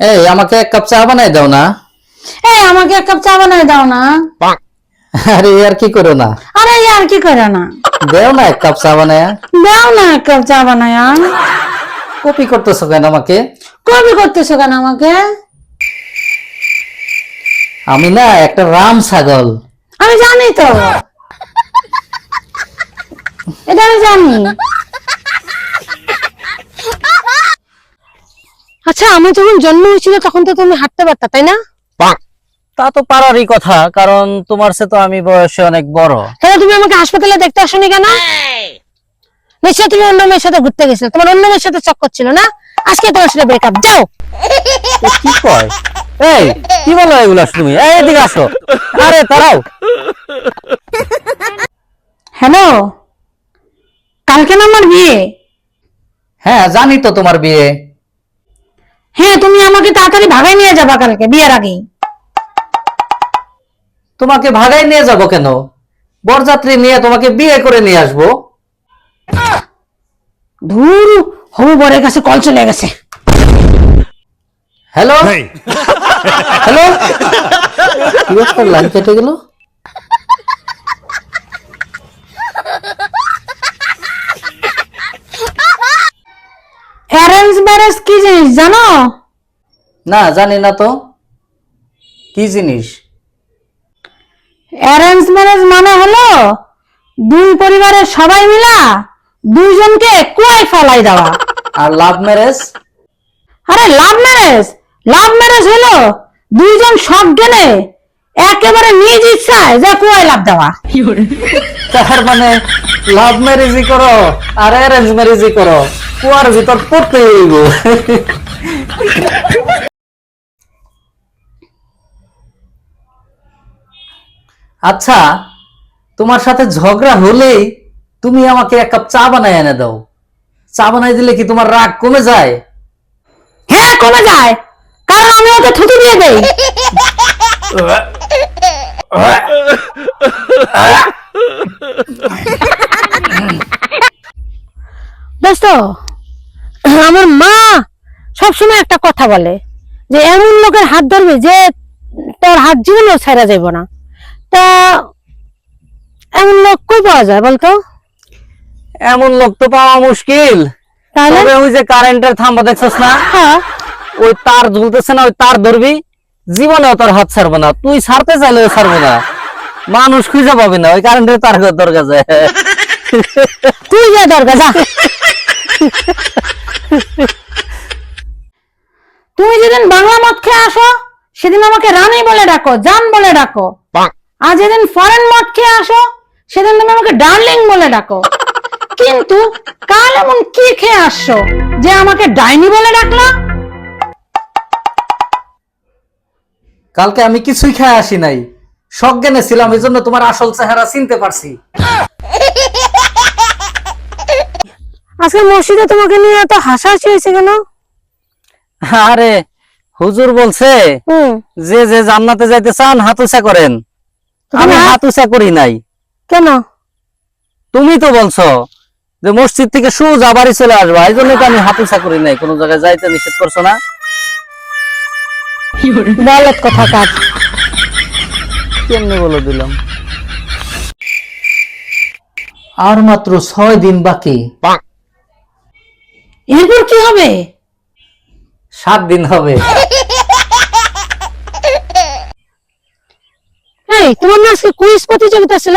এই আমাকে এক কাপ চা বানাই দাও না। এই আমাকে এক কাপ চা বানায় দাও না। আরে আর কি করো না? আরে আর কি করে না? দেও না এক কাপ চা বানায়া। দাও না এক কাপ চা বানায়। কপি করতেছো কেন আমাকে? কবি করতেছো কেন আমাকে? আমি না একটা রাম ছাগল। আমি জানি তো। এটা আমি জানি। আচ্ছা আমার যখন জন্ম হয়েছিল তখন তো তুমি হাঁটতে পারতা তাই না? তা তো পারারই কথা কারণ তোমার সে তো আমি বয়সে অনেক বড়। তাহলে তুমি আমাকে হাসপাতালে দেখতে আসনি কেন? নিশ্চয় তুমি অন্য মেয়ের সাথে ঘুরতে গেছিলে। তোমার অন্য মেয়ের সাথে চক্কর ছিল না? আজকে তোমার সাথে ব্রেকআপ যাও। কি কয়? এই কি বলো এগুলা তুমি? এই এদিকে আসো। আরে তারাও হ্যালো কালকে না আমার বিয়ে? হ্যাঁ জানি তো তোমার বিয়ে। হ্যাঁ তুমি আমাকে তাড়াতাড়ি ভাগাই নিয়ে যাবা কালকে বিয়ের আগেই। তোমাকে ভাগাই নিয়ে যাব কেন? বরযাত্রী নিয়ে তোমাকে বিয়ে করে নিয়ে আসব। ধুর হবু বরের কাছে কল চলে গেছে। হ্যালো? হ্যালো? কি ব্যাপার লাইন কেটে গেল অ্যারেঞ্জ ম্যারেজ কি জিনিস জানো? না জানি না তো। কি জিনিস? অ্যারেঞ্জ ম্যারেজ মানে হলো দুই পরিবারের সবাই মিলা দুইজনকে কুয়ায় ফেলাই দেওয়া। আর লাভ ম্যারেজ আরে লাভ ম্যারেজ লাভ ম্যারেজ হলো দুইজন সব গেলে একেবারে নিজ ইচ্ছায় যে কুয়ায় লাভ দেওয়া। তার মানে লাভ ম্যারেজই করো আর অ্যারেঞ্জ ম্যারেজই করো কুয়ার ভিতর পড়তে হইব। আচ্ছা তোমার সাথে ঝগড়া হলেই তুমি আমাকে এক কাপ চা বানাই এনে দাও। চা বানাই দিলে কি তোমার রাগ কমে যায়? হ্যাঁ কমে যায়। কারণ আমি ওকে থুতু দিয়ে দেই। দোস্ত আমার মা সবসময় একটা কথা বলে যে এমন লোকের হাত ধরবে যে তোর হাত জীবনেও ছাড়া যাইব না। তা এমন লোক কই পাওয়া যায় বলতো? এমন লোক তো পাওয়া মুশকিল। তাহলে? তবে ওই যে কারেন্টের থাম্বা দেখছস না? হ্যাঁ। ওই তার ঝুলতেছে না ওই তার ধরবি জীবনেও তোর হাত ছাড়বে না। তুই ছাড়তে চাইলেও ছাড়বে না। মানুষ খুঁজে পাবে না ওই কারেন্টের তার তোর কাছে তুই যা দরকার যা। তুমি যেদিন বাংলা মদ খেয়ে আসো সেদিন আমাকে রানী বলে ডাকো জান বলে ডাকো। আর যেদিন ফরেন মদ খেয়ে আসো সেদিন তুমি আমাকে ডার্লিং বলে ডাকো। কিন্তু কাল এমন কি খেয়ে আসছো যে আমাকে ডাইনি বলে ডাকলা? কালকে আমি কিছুই খেয়ে আসি নাই। সজ্ঞানে ছিলাম এই জন্য তোমার আসল চেহারা চিনতে পারছি। আজকে মসজিদে তোমাকে নিয়ে এত হাসাহাসি হয়েছে কেন? আরে হুজুর বলছে যে যে জান্নাতে যাইতে চান হাতুসা করেন। আমি হাতুসা করি নাই। কেন? তুমি তো বলছো যে মসজিদ থেকে সোজা বাড়ি চলে আসবা এই জন্য তো আমি হাতুসা করি নাই। কোনো জায়গায় যাইতে নিষেধ করছ না? বলত কথা কাজ কেমনে বলে দিলাম? আর মাত্র ছয় দিন বাকি। এরপর কি হবে? সাত দিন হবে। এই তোমার না আজকে কুইজ প্রতিযোগিতা ছিল?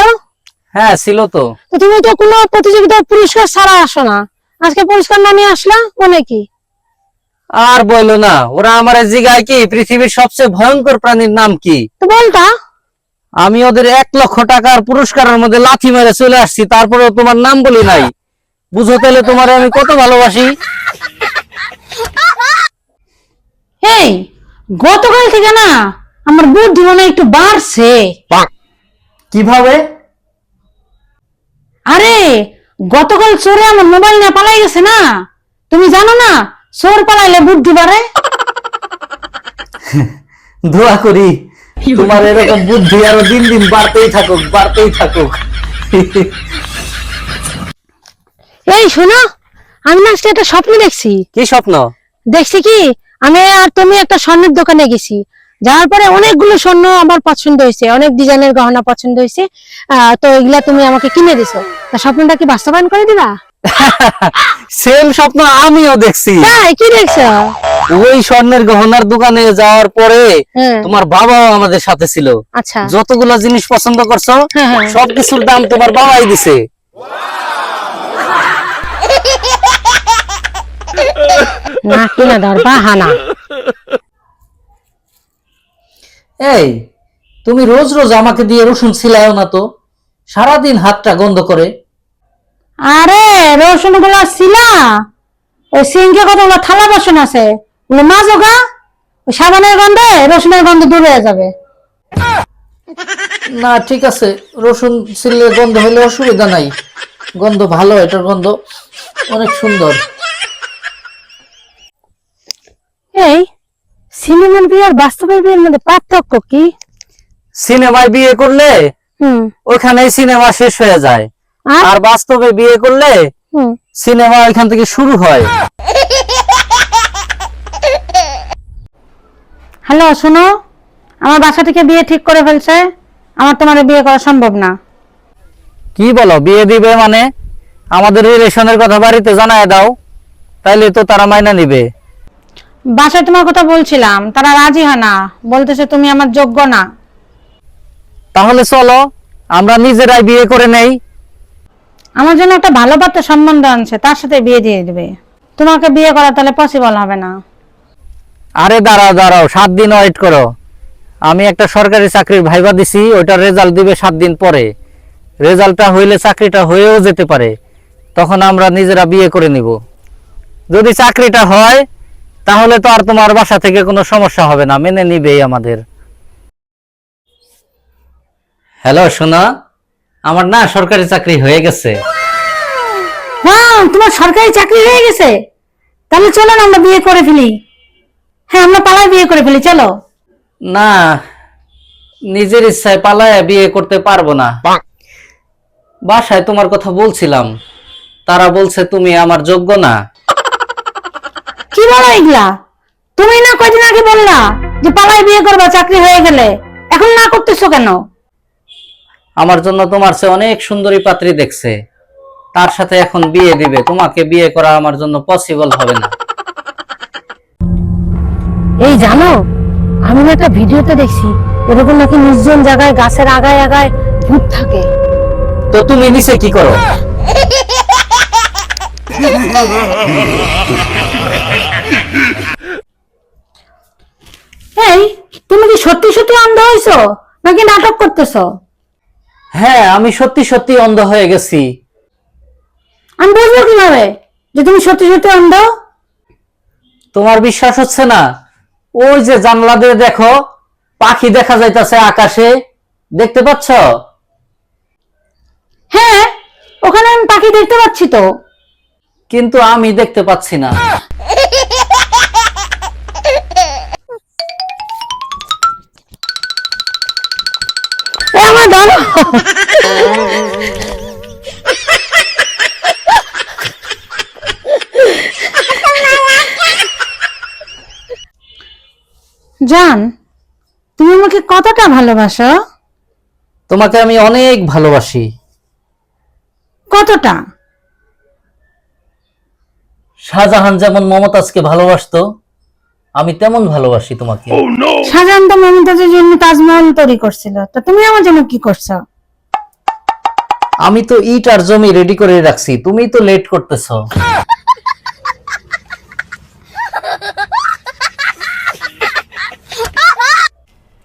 হ্যাঁ ছিল তো। তো তুমি তো কোনো প্রতিযোগিতার পুরস্কার ছাড়া আসো না। আজকে পুরস্কার না নিয়ে আসলা? মানে কি? আর বলল না ওরা আমার জিগায় কি পৃথিবীর সবচেয়ে ভয়ঙ্কর প্রাণীর নাম কি? তো বলতা আমি ওদের এক লক্ষ টাকার পুরস্কারের মধ্যে লাথি মেরে চলে আসছি তারপরেও তোমার নাম বলি নাই। বুঝো তাহলে তোমার আমি কত ভালোবাসি? এই গতকাল থেকে না আমার বুদ্ধি মনে একটু বাড়ছে। কীভাবে? আরে গতকাল চোরে আমার মোবাইল নিয়ে পালাই গেছে না? তুমি জানো না চোর পালাইলে বুদ্ধি বাড়ে? দোয়া করি। তোমার এরকম বুদ্ধি আরও দিন দিন বাড়তেই থাকুক বাড়তেই থাকুক। এই শোনো আমি না আজকে একটা স্বপ্ন দেখছি। কি স্বপ্ন? দেখছি কি আমি আর তুমি একটা স্বর্ণের দোকানে গেছি। যাওয়ার পরে অনেকগুলো স্বর্ণ আমার পছন্দ হয়েছে অনেক ডিজাইনের গহনা পছন্দ হয়েছে। আহ, তো এগুলা তুমি আমাকে কিনে দিছো। তা স্বপ্নটা কি বাস্তবায়ন করে দিবা? সেম স্বপ্ন আমিও দেখছি। তাই? কি দেখছ? ওই স্বর্ণের গহনার দোকানে যাওয়ার পরে তোমার বাবাও আমাদের সাথে ছিল। আচ্ছা। যতগুলো জিনিস পছন্দ করছ হ্যাঁ, হ্যাঁ। সবকিছুর দাম তোমার বাবাই দিছে। না কিনা বাহানা। এই তুমি রোজ রোজ আমাকে দিয়ে রসুন ছিলাও না তো। সারাদিন হাতটা গন্ধ করে। আরে রসুনগুলা শিলা ওই সিংকে কতগুলো থালা বাসন আছে? ওগুলো মাজো গা। ওই সাবানের গন্ধে রসুনের গন্ধ দূর হয়ে যাবে। না ঠিক আছে। রসুন ছিলে গন্ধ হলে অসুবিধা নাই। গন্ধ ভালো এটার গন্ধ অনেক সুন্দর। এই সিনেমার বিয়ে আর বাস্তবের বিয়ের মধ্যে পার্থক্য কি? সিনেমায় বিয়ে করলে হুম। ওখানেই সিনেমা শেষ হয়ে যায়। আর? বাস্তবে বিয়ে করলে সিনেমা ওইখান থেকে শুরু হয়। হ্যালো শোনো। আমার বাসা থেকে বিয়ে ঠিক করে ফেলছে। আমার তোমার বিয়ে করা সম্ভব না। কি বলো বিয়ে দিবে মানে? আমাদের রিলেশনের কথা বাড়িতে জানায় দাও তাইলে তো তারা মাইনা নিবে। বাসায় তোমার কথা বলছিলাম তারা রাজি হয় না। বলতেছে তুমি আমার যোগ্য না। তাহলে চলো আমরা নিজেরাই বিয়ে করে নেই। আমার জন্য একটা ভালো পাত্র সম্বন্ধ আনছে, তার সাথে বিয়ে দিয়ে দিবে। তোমাকে বিয়ে করা তাহলে পসিবল হবে না। আরে দাঁড়াও দাঁড়াও, সাত দিন ওয়েট করো। আমি একটা সরকারি চাকরির ভাইবা দিছি ওইটার রেজাল্ট দিবে সাত দিন পরে। রেজাল্টটা হইলে চাকরিটা হয়েও যেতে পারে। তখন আমরা নিজেরা বিয়ে করে নিব। যদি চাকরিটা হয়, তাহলে তো আর তোমার বাসা থেকে কোনো সমস্যা হবে না, মেনে নিবেই আমাদের। হ্যালো, সোনা। আমার না সরকারি চাকরি হয়ে গেছে। তোমার সরকারি চাকরি হয়ে গেছে? তাহলে চলো না আমরা বিয়ে করে ফেলি। হ্যাঁ আমরা পালায় বিয়ে করে ফেলি চলো। না নিজের ইচ্ছায় পালায় বিয়ে করতে পারব না। বাসায় তোমার কথা বলছিলাম। তারা বলছে তুমি আমার যোগ্য না। কি বলো এগুলা? তুমি না কয়দিন আগে বললা যে পালায় বিয়ে করবা চাকরি হয়ে গেলে। এখন না করতেছো কেন? আমার জন্য তোমার চেয়ে অনেক সুন্দরী পাত্রী দেখছে। তার সাথে এখন বিয়ে দিবে। তোমাকে বিয়ে করা আমার জন্য পসিবল হবে না। এই জানো আমি না একটা ভিডিওতে দেখছি এরকম নাকি নির্জন জায়গায় গাছের আগায় আগায় ভূত থাকে। তো তুমি নিচে কি করো? এই তুমি কি সত্যি সত্যি অন্ধ হয়েছো? নাকি নাটক করতেছো? হ্যাঁ আমি সত্যি সত্যি অন্ধ হয়ে গেছি। আমি বুঝব কীভাবে? যে তুমি সত্যি সত্যি অন্ধ? তোমার বিশ্বাস হচ্ছে না? ওই যে জানলা দিয়ে দেখো পাখি দেখা যাইতাছে আকাশে। দেখতে পাচ্ছ? হ্যাঁ ওখানে আমি পাখি দেখতে পাচ্ছি তো। কিন্তু আমি দেখতে পাচ্ছি না। জান তুমি আমাকে কতটা ভালোবাসো? তোমাকে আমি অনেক ভালোবাসি। কতটা? শাহজাহান যেমন মমতাজকে ভালোবাসতো আমি তেমন ভালোবাসি তোমাকে। শাহজাহান তো মমতাজের জন্য তাজমহল তৈরি করছিল। তা তুমি আমার জন্য কি করছ? আমি তো ইট আর জমি রেডি করে রাখছি তুমি তো লেট করতেছ।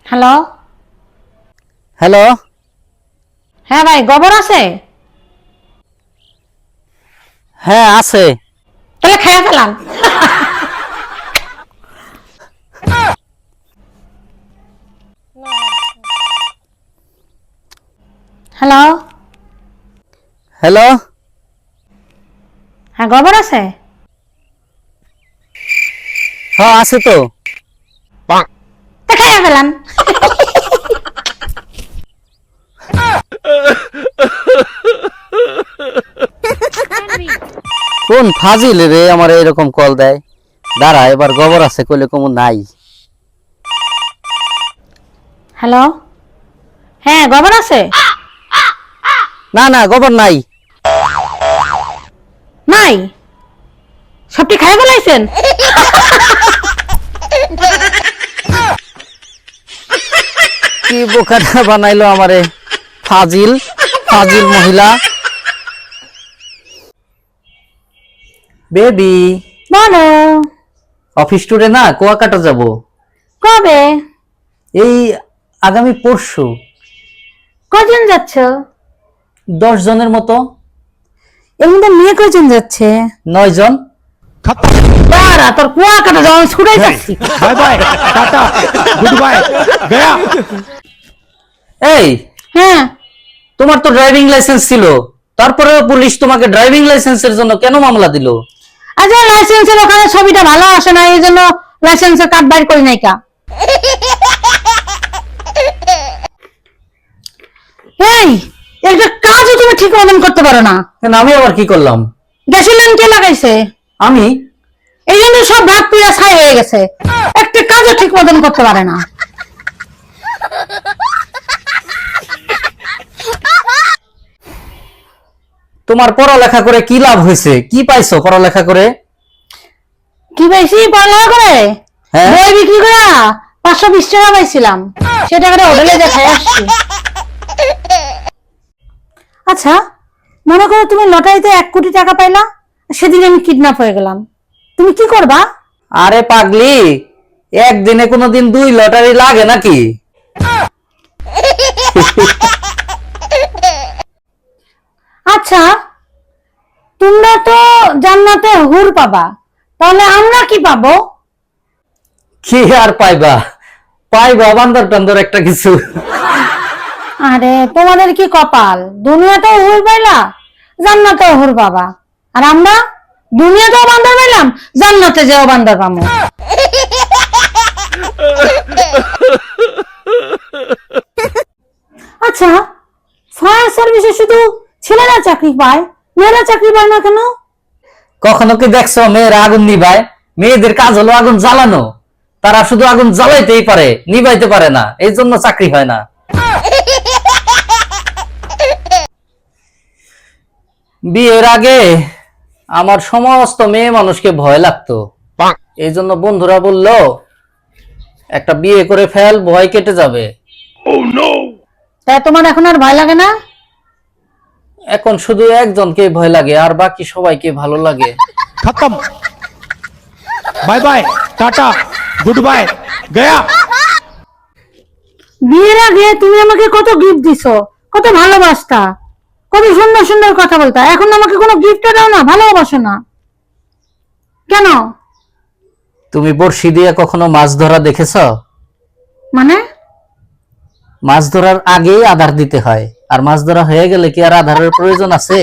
হ্যালো হ্যালো হ্যাঁ ভাই গোবর আছে? হ্যাঁ আছে। তাহলে খেয়ে ফেলাম হ্যালো হ্যালো হ্যাঁ গোবর আছে? হ্যাঁ আছে তো। খেয়ে ফেলাম কোন ফাজিল রে আমার এরকম কল দেয়? দাঁড়া এবার গোবর আছে কইলে কমু নাই। হ্যালো হ্যাঁ গোবর আছে? না না গোবর নাই। নাই? সবটি খাই বলাইছেন কি বোকাটা বানাইলো আমারে? ফাজিল ফাজিল মহিলা। বেবি। বলো। অফিস টুরে না কুয়াকাটা যাব। কবে? এই আগামী পরশু। কজন যাচ্ছ? দশ জনের মতো। এর মধ্যে মেয়ে কয়জন যাচ্ছে? নয় জন। তোর কুয়া কাটা যাওয়া ছুটে যাচ্ছি। Bye bye tata good bye Gaya. এই হ্যাঁ। তোমার তো ড্রাইভিং লাইসেন্স ছিল তারপরে পুলিশ তোমাকে ড্রাইভিং লাইসেন্সের জন্য কেন মামলা দিল? আচ্ছা লাইসেন্সের ওখানে ছবিটা ভালো আসে না এই জন্য লাইসেন্সের কার্ড বাইর করি নাই কা। এই একটা কাজও তুমি ঠিক মতন করতে পারো না। কেন আমি আবার কি করলাম? গ্যাসের লাইন কে লাগাইছে? আমি? এই জন্য সব ভাগ পুড়ে ছাই হয়ে গেছে। একটা কাজও ঠিক মতন করতে পারে না। তোমার পড়ালেখা করে কি লাভ হয়েছে? কি পাইছো পড়ালেখা করে? কি পাইছি? পড়ালেখা করে? হ্যাঁ? বই বিক্রি করে পাঁচশো বিশ টাকা পাইছিলাম। সে টাকাটা হোটেলে দেখাই আসছি। আচ্ছা মনে করো তুমি লটারিতে এক কোটি টাকা পাইলা সেদিন আমি কিডন্যাপ হয়ে গেলাম। তুমি কি করবা? আরে পাগলি একদিনে কোনোদিন দুই লটারি লাগে নাকি? আচ্ছা তোমরা তো জান্নাতে হুর পাবা তাহলে আমরা কি পাবো? কি আর পাইবা? পাইবা বান্দর টান্দর একটা কিছু। আরে, তোমাদের কি কপাল? দুনিয়াতেও হুর পাইলা? জান্নাতেও হুর পাবা। আর আমরা দুনিয়াতেও বান্দর পাইলাম, জান্নাতে যেও বান্দর পাবো আচ্ছা ফায়ার সার্ভিসে শুধু ছেলেরা চাকরি পায়, মেয়েরা চাকরি পায় না কেন? কখনো কি দেখছ মেয়েরা আগুন নিভায়? মেয়েদের কাজ হলো আগুন জ্বালানো। তারা শুধু আগুন জ্বালাইতেই পারে, নিভাইতে পারে না এই জন্য চাকরি হয় না। বিয়ের আগে আমার সমস্ত মেয়ে মানুষকে ভয় লাগতো। এই জন্য বন্ধুরা বলল একটা বিয়ে করে ফেল ভয় কেটে যাবে। oh, তাই তোমার এখন আর ভয় লাগে না? এখন শুধু একজনকে ভয় লাগে আর বাকি সবাইকে ভালো লাগে। Bye bye tata good bye Gaya. বিয়ের আগে তুমি আমাকে কত গিফট দিছো কত ভালোবাসতা। কত সুন্দর সুন্দর কথা বলতা। এখন আমাকে কোনো গিফট দাও না ভালোবাসো না। কেন? তুমি বড়শি দিয়ে কখনো মাছ ধরা দেখেছ? মানে? মাছ ধরার আগেই আধার দিতে হয়। আর মাছ ধরা হয়ে গেলে কি আর আধারের প্রয়োজন আছে?